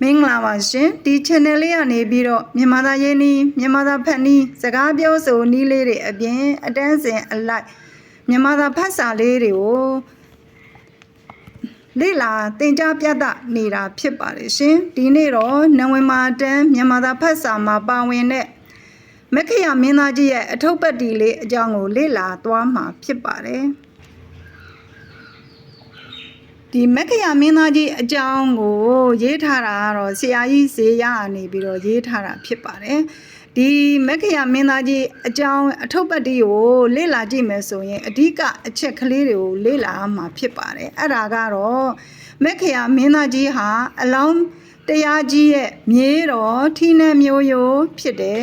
မင်္ဂလာပါရှင်ဒီ channel လေးကနေပြီးတော့မြန်မာသားရင်းနှီးမြန်မာသားဖတ်နီးစကားပြောဆိုနီးလေးတွေအပြင်အတန်းစင်အလိုက်မြန်မာသားဖတ်စာလေးတွေကိုလေ့လာသင်ကြားပြသနေတာဖြစ်ပါတယ်ရှင်ဒီနေ့တော့နဝင်မာတန်းမြန်မာသားဖတ်စာမှာပါဝင်တဲ့မက္ခရမင်းသားကြီးရဲ့အထုပ်ပတ်တီလေးအကြောင်းကိုလေ့လာသွားမှာဖြစ်ပါတယ် ဒီမက္ခရမင်းသားကြီးအကြောင်းကိုရေးထားတာကတော့ဆရာကြီးဇေယျအနေပြီးတော့ရေးထားတာဖြစ်ပါတယ်ဒီမက္ခရမင်းသားကြီးအကြောင်းအထုပ်ပတ်တိကိုလေ့လာကြည့်မယ်ဆိုရင်အဓိကအချက်ကလေးတွေကိုလေ့လာမှာဖြစ်ပါတယ်အဲ့ဒါကတော့မက္ခရမင်းသားကြီးဟာအလောင်းတရားကြီးရဲ့မြေတော်ထီးနှံမျိုးရိုးဖြစ်တယ်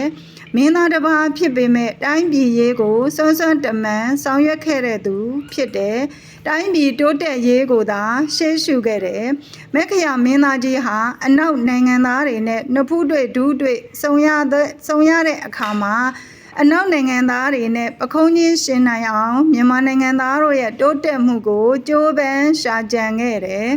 မင်းသားတစ်ပါးဖြစ်ပေမဲ့တိုင်းပြည်ရေးကိုစွန်းစွန်းတမန်ဆောင်ရွက်ခဲ့တဲ့သူဖြစ်တယ်။တိုင်းပြည်တိုးတက်ရေးကိုသာရှေ့ရှုခဲ့တယ်။မက္ခရမင်းသားကြီးဟာအနောက်နိုင်ငံသားတွေနဲ့နှဖူးတွေ့ဒူးတွေ့ဆုံရတဲ့ဆုံရတဲ့အခါမှာအနောက်နိုင်ငံသားတွေနဲ့ပခုံးချင်းရှင်နိုင်အောင်မြန်မာနိုင်ငံသားတို့ရဲ့တိုးတက်မှုကိုကြိုးပမ်းရှာကြံခဲ့တယ်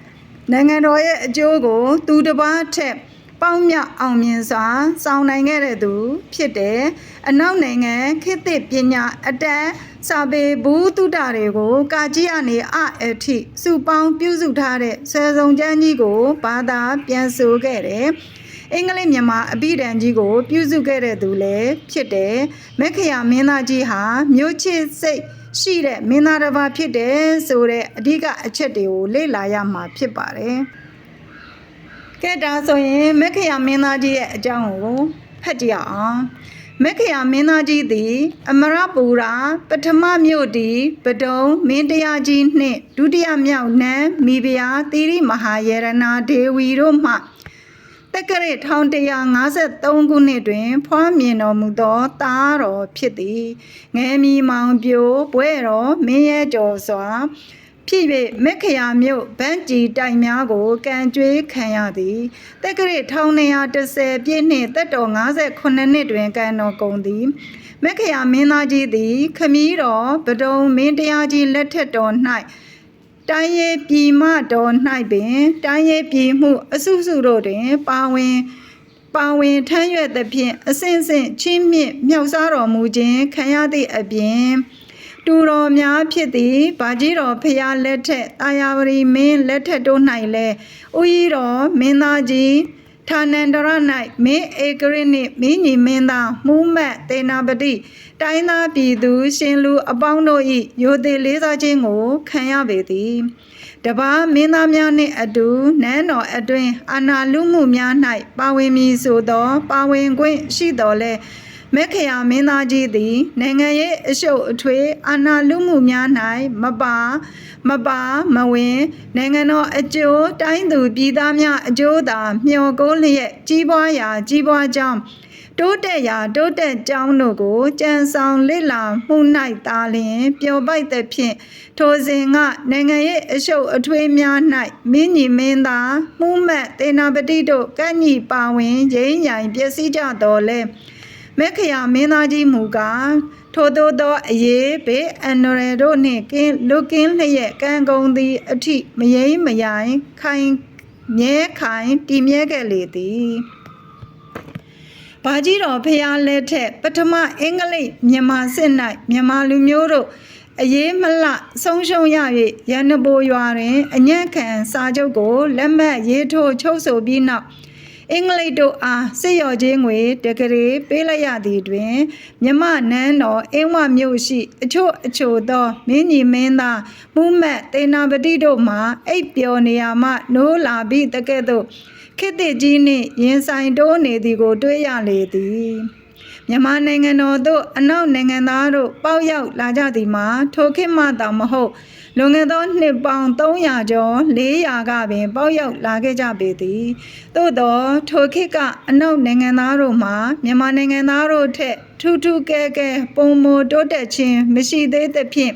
။နိုင်ငံတော်ရဲ့အကျိုးကိုသူတစ်ပါးထက် ပေါင်းမြအောင်မြင်စွာဆောင်နိုင်ခဲ့တဲ့သူ ဖြစ်တယ်။အနောက်နိုင်ငံခေတ်သစ်ပညာအတန်းစာပေဘူးတုဒ္ဒတွေကို ကာကြီးအနေအအထိစုပေါင်းပြုစုထားတဲ့ဆယ်စုံကျမ်းကြီးကိုဘာသာပြန်ဆိုခဲ့တယ်။အင်္ဂလိပ်မြန်မာအပိဓာန်ကြီးကို ပြုစုခဲ့တဲ့သူလည်းဖြစ်တယ်။မက္ခရာမင်းသားကြီးဟာမြို့ချစ်စိတ်ရှိတဲ့မင်းသားတစ်ပါးဖြစ်တယ်ဆိုတဲ့အဓိကအချက်တွေကိုလေ့လာရမှာဖြစ်ပါတယ်။ ကဲဒါဆိုရင်မက္ခရာမင်းသားကြီးရဲ့အကြောင်းကိုဖတ်ကြည့်အောင်။မက္ခရာမင်းသားကြီးသည် အမရပူရာပထမမြို့တီပဒုံမင်းတရားကြီးနှင့်ဒုတိယမြောက်နန်းမိဖုရားသီရိမဟာယေရနာဒေဝီတို့မှတက္ကရာ1153ခုနှစ်တွင် ဖွားမြင်တော်မူသောသားတော်ဖြစ်သည်ငယ်မီမောင်ပြိုဘွဲ့တော်မင်းရဲ့ကျော်စွာ ဖြစ်၍မက္ခရာမြို့ဗန့်ကြည်တိုင်များကိုကံကြွေးခံရသည်တက္ကရာ1210ပြည့်နှင့်တက်တော်58နှစ်တွင်ကံတော်ကုန်သည်မက္ခရာမင်းသားကြီးသည် ခမည်းတော်ဗဒုံမင်းတရားကြီးလက်ထက်တော်၌တိုင်းရေးပြည်မတော်၌ပင်တိုင်းရေးပြည်မှု အစုစုတို့တွင် ပါဝင်ပါဝင်ထမ်းရွက်သဖြင့်အစဉ်စဉ်ချင်းမြင့်မြောက်စားတော်မူခြင်းခံရသည့်အပြင် တူတော်များဖြစ်သည်ဗာကြီးတော်ဖျားလက်ထက်တာယာဝရီမင်းလက်ထက်တို့၌လည်းဥယီတော်မင်းသားကြီးဌာနန္တရ၌မင်းဧကရနှင့်မင်းညီမင်းသားမှုမတ်တေနာပတိတိုင်းသားပြည်သူ ရှင်လူအပေါင်းတို့၏ရိုသေလေးစားခြင်းကိုခံရပေသည်တပါးမင်းသားများနှင့်အတူနန်းတော်အတွင်းအာနာလူမှုများ၌ပါဝင်မည်ဆိုသော ပါဝင်ခွင့်ရှိတော်လဲ မက္ခရာမင်းသားကြီးသည် နိုင်ငံရေးအရှုပ်အထွေးအာနာလူမှုများ၌မပါမပါမဝင်နိုင်ငံတော်အကျိုးတိုင်းသူပြည်သားများအကျိုးသာမျှော်ကိုးလျက်ကြီးပွားရာကြီးပွားကြောင်းတိုးတက်ရာတိုးတက်ကြောင်းတို့ကိုကြံဆောင်လစ်လာမှု၌သာလျှင်ပျော်ပိုက်သဖြင့်ထိုစဉ်ကနိုင်ငံရဲ့အရှုပ်အထွေးများ၌မင်းညီမင်းသားမှုမတ်တေနာပတိတို့ကန့်ညီပါဝင်ရင်းရိုင်ပျက်စီးကြတော်လဲ မက္ခရာမင်းသားကြီးမူကားထို့သောသောအရေးဘေးအန္တရာယ်တို့နှင့်ကင်းလွတ်ကင်းလျက်ကံကုန်သည်အထိမယိမ့်မယိုင်ခိုင်မြဲခိုင်တည်မြဲခဲ့လေသည်ဘာကြီးတော်ဖျားလက်ထက်ပထမအင်္ဂလိပ်မြန်မာစစ်၌မြန်မာလူမျိုးတို့အရေးမလဆုံးရှုံးရ၍ရန်နဘိုရွာတွင်အညံ့ခံစာချုပ်ကိုလက်မှတ်ရေးထိုးချုပ်ဆိုပြီးနောက် အင်္ဂလိပ်တို့အားစစ်ရော်ချင်းငွေတကလေးပေးလိုက်ရသည်တွင်မြမနန်းတော်အင်းဝမြို့ရှိ အချို့အချို့သောမင်းကြီးမင်းသားမှုမတ်တေနာပတိတို့မှအိပ်ပျော်နေရာမှနိုးလာပြီးတကဲ့သို့ခေတ်သစ်ကြီးနှင့်ရင်ဆိုင်တိုးနေသည်ကိုတွေ့ရလေသည်မြန်မာနိုင်ငံတော်သို့အနောက်နိုင်ငံသားတို့ပေါက်ရောက်လာကြသည်မှာထိုခေတ်မှတောင်မဟုတ် လွန်ခဲ့သောနှစ်ပေါင်း300ကျော်400ကပင် ပေါက်ရောက်လာခဲ့ကြပေသည်သို့သောထိုခေတ်ကအနောက်နိုင်ငံသားတို့မှာမြန်မာနိုင်ငံသားတို့ထက်ထူးထူးကဲကဲပုံမတိုးတက်ခြင်းမရှိသေးသဖြင့်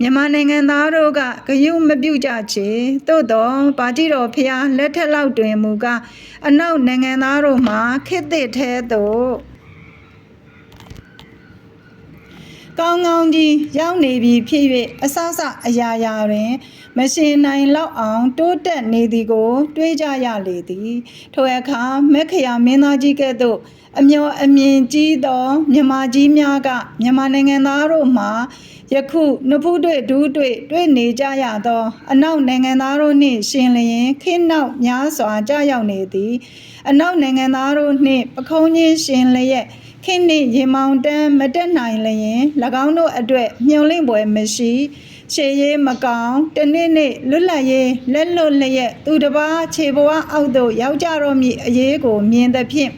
မြန်မာနိုင်ငံသားတို့ကဂယုမပြုကြချေသို့တော့ဗာတိတော်ဖျားလက်ထက်လောက်တွင်မူကားအနောက်နိုင်ငံသားတို့မှာခေတ်သစ်ထဲသို့ ကောင်းကောင်းကြီးရောက်နေပြီဖြစ်၍အဆအဆအရာရာတွင် မရှင်နိုင်လောက်အောင်တိုးတက်နေသည်ကို တွေးကြရလေသည်ထိုအခါမက္ခရာမင်းသားကြီးကဲ့သို့အမျော်အမြင်ကြီးသောမြမကြီးများကမြန်မာနိုင်ငံသားတို့မှာယခုနဖူးတွေ့ဒူးတွေ့တွေ့နေကြရသော အနောက်နိုင်ငံသားတို့နှင့်ရှင်လျင်ခေတ်နောက်များစွာကြာရောက်နေသည် အနောက်နိုင်ငံသားတို့နှင့်ပခုံးချင်းရှင်လျက် ခေတ်နှင့်ရေမောင်တန်းမတက်နိုင်လျင်၎င်းတို့အတွက်မျှော်လင့်ပွဲမရှိရှေရေးမကောင်းတနေ့နေ့လွတ်လပ်ရေးလက်လွတ်လျက်သူတစ်ပါးခြေဘဝအောက်သို့ရောက်ကြတော့မည်အရေးကိုမြင်သဖြင့်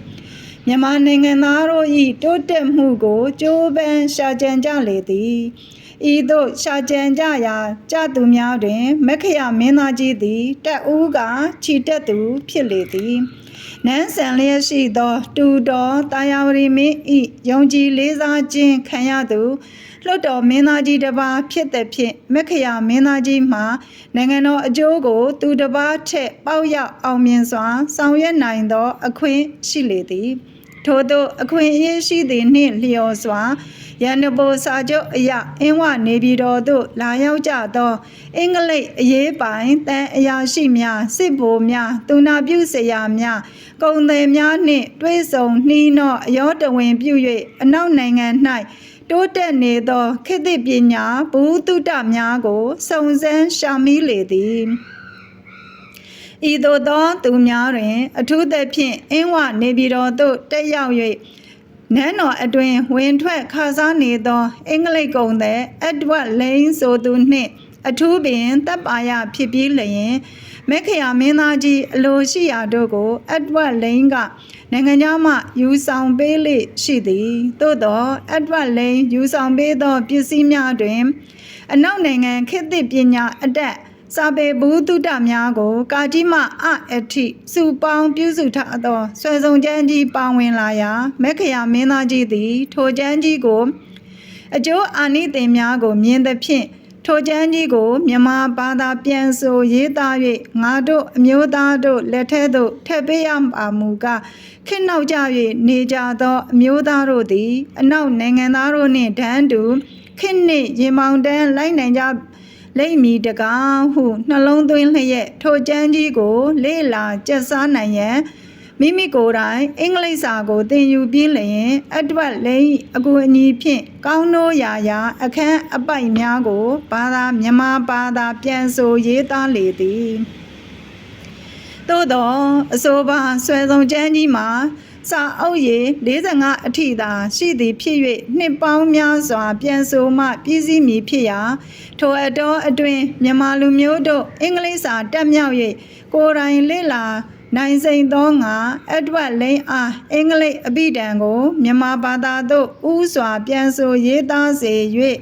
မြန်မာနိုင်ငံသားတို့၏တိုးတက်မှုကိုကြိုးပမ်းရှာကြံကြလေသည် ဤသို့ရှာကြံကြရာကြသူများတွင်မက္ခယမင်းသားကြီးသည်တက်ဦးကခြိတက်သူဖြစ်လေသည်နန်းဆန်လျက်ရှိသော တူတော်တာယာဝရီမင်းဤယုံကြည်လေးစားခြင်းခံရသူလွှတ်တော်မင်းသားကြီးတစ်ပါးဖြစ်သည်ဖြင့်မက္ခယမင်းသားကြီးမှာနိုင်ငံတော်အကျိုးကို သူတစ်ပါးထက်ပေါက်ရောက်အောင်မြင်စွာ ဆောင်ရွက်နိုင်သော အခွင့်ရှိလေသည်ထို့သောအခွင့်အရေးရှိသည်နှင့်လျော်စွာ ရန်နဘိုစာချုပ်အရအင်းဝနေပြည်တော်သို့လာရောက်ကြသော အင်္ဂလိပ်အရေးပိုင်တန်အရာရှိများစစ်ဗိုလ်များသူနာပြုဆရာများကုံသည်များနှင့်တွဲဆုံနှီးနှောအယောတဝင်ပြု၍အနောက်နိုင်ငံ၌တိုးတက်နေသောခေတ်သစ်ပညာဘူတုတများကိုစုံစမ်းရှာမိလေသည်ဤသို့သောသူများတွင် အထူးသဖြင့်အင်းဝနေပြည်တော်သို့တက်ရောက်၍ နန်းတော်အတွင်ဝင်ထွက်ခါစားနေသော အင်္ဂလိပ်ကုံသည်အက်ဒဝတ်လိန်ဆိုသူနှင့် အထူးပင်တပ်ပါရဖြစ်ပြီးလျင်မက္ခယာမင်းသားကြီးအလိုရှိရာတို့ကိုအက်ဒဝတ်လိန်ကနိုင်ငံသားမှယူဆောင်ပေးလေရှိသည်သို့သောအက်ဒဝတ်လိန်ယူဆောင်ပေးသောပစ္စည်းများတွင် အနောက်နိုင်ငံခေတ်သစ်ပညာအတက် စာပေဘူးတုတများကို ကာကြီးမအအထိစုပေါင်းပြုစုထားသောဆွဲဆောင်ကျမ်းကြီးပါဝင်လာရာမက္ခယာမင်းသားကြီးသည် ထိုကျမ်းကြီးကို အကျိုးအာနိသင်များကို မြင်သဖြင့်ထိုကျမ်းကြီးကိုမြန်မာဘာသာပြန်ဆိုရေးသား၍ငါတို့အမျိုးသားတို့လက်ထက်သို့ထည့်ပေးရပါမူကားခေတ်နောက်ကြ၍နေကြသောအမျိုးသားတို့သည် အနောက်နိုင်ငံသားတို့နှင့်တန်းတူခေတ်နှင့်ရေမောင်တန်းလိုက်နိုင်ကြ လိမ့်မည်တကားဟုနှလုံးသွင်းလျက်ထိုကျမ်းကြီးကို လေ့လာကျက်စားနိုင်ရန်မိမိကိုယ်တိုင်အင်္ဂလိပ်စာကိုသင်ယူပြီးလျင်အတဝက်လိမ့်အကူအညီဖြင့်ကောင်းနိုးရာရာ အခန်းအပိုက်များကိုဘာသာမြန်မာဘာသာပြန်ဆိုရေးသားလေသည်သို့သောအဆိုပါဆွဲဆောင်ကျမ်းကြီးမှာ စာအုပ်ရည်45အထိသာရှိသည်ဖြစ်၍နှစ်ပေါင်းများစွာ ပြန်ဆိုမှပြည့်စည်မည်ဖြစ်ရာထိုအတော်အတွင်းမြန်မာလူမျိုးတို့အင်္ဂလိပ်စာတက်မြောက်၍ကိုယ်တိုင်လေ့လာနိုင်စိန်သောငါအက်ဒဝတ်လိန်အားအင်္ဂလိပ်အပိဒံကိုမြန်မာဘာသာသို့ဥစွာပြန်ဆိုရေးသားစေ၍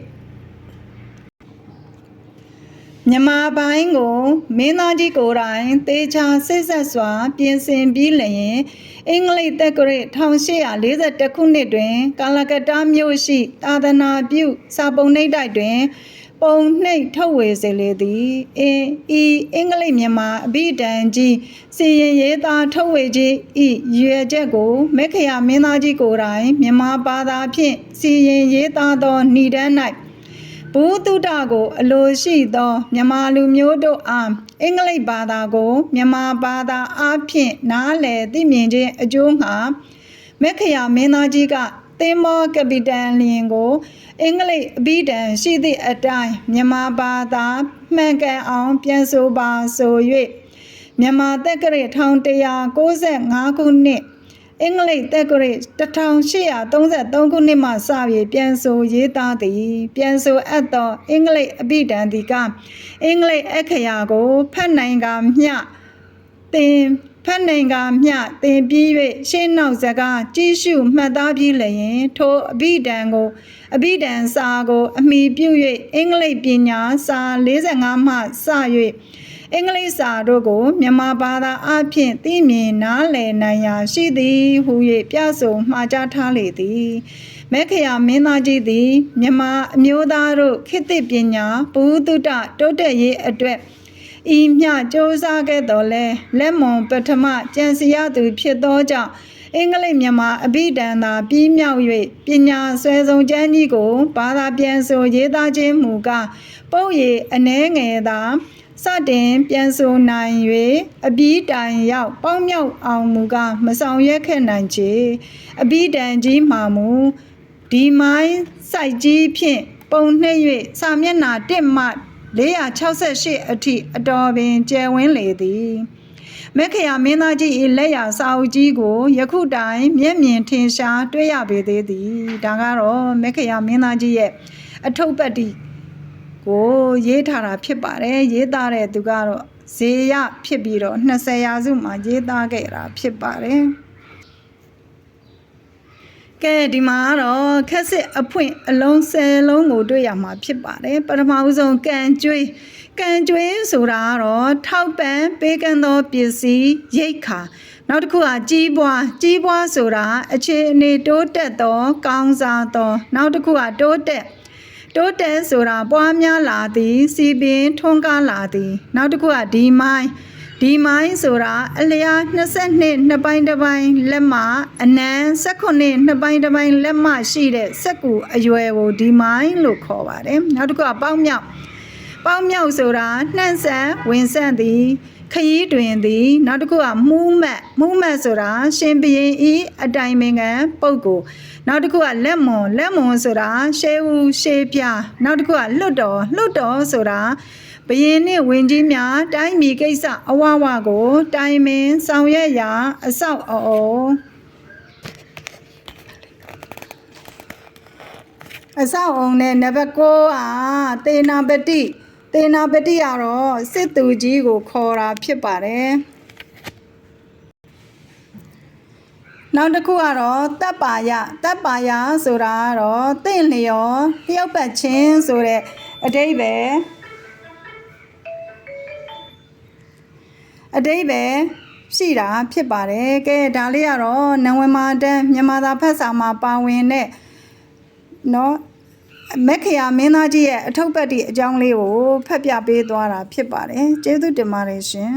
မြန်မာပိုင်းကိုမင်းသားကြီးကိုယ်တိုင်တေချာစိတ်ဆက်စွာ ပြင်ဆင်ပြီးလျင်အင်္ဂလိပ်တက္ကရာ1841ခုနှစ်တွင် ကာလကတ္တာမြို့ရှိ သာသနာပြုစာပုံနှိပ်တိုက်တွင် ပုံနှိပ်ထုတ်ဝေစေလေသည်အင်းဤအင်္ဂလိပ်မြန်မာအဘိဓမ္ကြီးစီရင်ရေးသားထုတ်ဝေခြင်းဤရွယ်ချက်ကိုမက္ခယာမင်းသားကြီးကိုယ်တိုင်မြန်မာဘာသာဖြင့်စီရင်ရေးသားသောဏိဒန်း၌ ဘူတုတကိုအလိုရှိသောမြန်မာလူမျိုးတို့အားအင်္ဂလိပ်ဘာသာကိုမြန်မာဘာသာအားဖြင့်နားလည်သိမြင်ခြင်းအကျိုးငှာမက္ခယာမင်းသားကြီးကသင်္ဘောကပီတန်လျင်ကို အင်္ဂလိပ်အဘိဓမ္ရှိသည့်အတိုင်းမြန်မာဘာသာမှန်ကန်အောင်ပြန်ဆိုပါဆို၍မြန်မာတက္ကရာ1195ခုနှစ် အင်္ဂလိပ်တက္ကရာ1833ခုနှစ်မှစ၍ပြန်ဆိုရေးသားသည်ပြန်ဆိုအပ်သောအင်္ဂလိပ်အဘိဓမ္ဒီကအင်္ဂလိပ်အခရာကိုဖတ်နိုင်ကမျှသင်ဖတ်နိုင်ကမျှသင်ပြီး၍ရှင်းနောက်စကားကြီးစုမှတ်သားပြီးလျင်ထိုအဘိဓမ္ကိုအဘိဓမ္စာကို အမိပြု၍အင်္ဂလိပ်ပညာစာ45မှစ၍ အင်္ဂလိပ်စာတို့ကိုမြန်မာဘာသာအဖြစ်သိမြင်နားလည်နိုင်ရာရှိသည်ဟု၍ပြဆိုမှာကြားထားလေသည်မက္ခယာမင်းသားကြီးသည်မြန်မာအမျိုးသားတို့ခေတ်သစ်ပညာဘူတုတတိုးတက်ရေးအတွက်ဤမျှစ조사ခဲ့တော်လဲလက်မွန်ပထမကျန်စီရသူဖြစ်သောကြောင့်အင်္ဂလိပ်မြန်မာအဘိဓမ္မာပြီးမြောက်၍ပညာဆွဲဆောင်ကျမ်းကြီးကိုဘာသာပြန်ဆိုရေးသားခြင်းမူကားပုတ်ရည်အနှဲငယ်သာ စတင်ပြန်ဆိုနိုင်၍အပြီးတိုင်ရောက်ပေါင်းမြောက်အောင်မူကားမဆောင်ရွက်ခဲ့နိုင်ချေအပြီးတန်ကြီးမှမူဒီမိုင်းစိုက်ကြီးဖြင့်ပုံနှိပ်၍စာမျက်နှာ1မှ468အထိအတော်ပင်ကျယ်ဝန်းလေသည်မက္ခယာမင်းသားကြီး၏လက်ရာစာအုပ်ကြီးကိုယခုတိုင်မျက်မြင်ထင်ရှားတွေ့ရပေသေးသည်ဒါကတော့မက္ခယာမင်းသားကြီးရဲ့အထုပ်ပတ်တိ ကိုရေးထားတာဖြစ်ပါတယ်ရေးသားတဲ့သူကတော့ဇေယဖြစ်ပြီးတော့20ရာစုမှာရေးသားခဲ့တာဖြစ်ပါတယ်ကဲဒီမှာကတော့ခက်စစ်အဖွင့်အလုံး10လုံးကိုတွေ့ရမှာဖြစ်ပါတယ်ပထမဦးဆုံးကံကျွေးကံကျွေးဆိုတာကတော့ထောက်ပံ့ပေးကမ်းသောပစ္စည်းရိတ်ခါနောက်တစ်ခုကကြီးပွားကြီးပွားဆိုတာအခြေအနေတိုးတက်သော ကောင်းစားသော နောက်တစ်ခုကတိုးတက် တိုးတက်ဆိုတာပွားများလာသည် စီပင်ထွန်းကားလာသည် နောက်တစ်ခုကဒီမိုင်းဒီမိုင်းဆိုတာအလျာ22နှစ်ပိုင်းတစ်ပိုင်းလက်မအနံ18နှစ်ပိုင်းတစ်ပိုင်းလက်မရှိတဲ့စက်ကူအရွယ်ကိုဒီမိုင်းလို့ခေါ်ပါတယ်နောက်တစ်ခုကပေါင်းမြောက်ပေါင်းမြောက်ဆိုတာနှံ့ဆက်ဝင်ဆက်သည် ခရီးတွင်သည်နောက်တစ်ခုကမှုမတ်မှုမတ်ဆိုတာရှင်ဘရင်ဤအတိုင်ပင်ခံပုဂ္ဂိုလ်နောက်တစ်ခုကလက်မွန်လက်မွန်ဆိုတာရှေးဦးရှေးပြနောက်တစ်ခုကလွတ်တော်လွတ်တော်ဆိုတာဘရင်နှင့်ဝင်ကြီးများတိုင်းပြည်ကိစ္စအဝဝကို တိုင်ပင်ဆောင်ရွက်ရာအဆောက်အအုံအဆောက်အုံနဲ့နံပါတ်9อ่ะသေနာပတိ သေနာပတိကတော့စစ်သူကြီးကိုခေါ်တာဖြစ်ပါတယ်နောက်တစ်ခုကတော့တပ်ပါယတပ်ပါယဆိုတာကတော့တင့်လျော်လျှောက်ပတ်ခြင်းဆိုတဲ့အတိတ်ပဲအတိတ်ပဲရှိတာဖြစ်ပါတယ်ကဲဒါလေးကတော့နဝမာတန်းမြန်မာသာဖတ်စာမှာပါဝင်တဲ့เนาะ မက်ခယာမင်းသားကြီးရဲ့အထုပ်ပတ်တိအကြောင်းလေးကိုဖတ်ပြပေးသွားတာဖြစ်ပါတယ်ကျေးဇူးတင်ပါတယ်ရှင်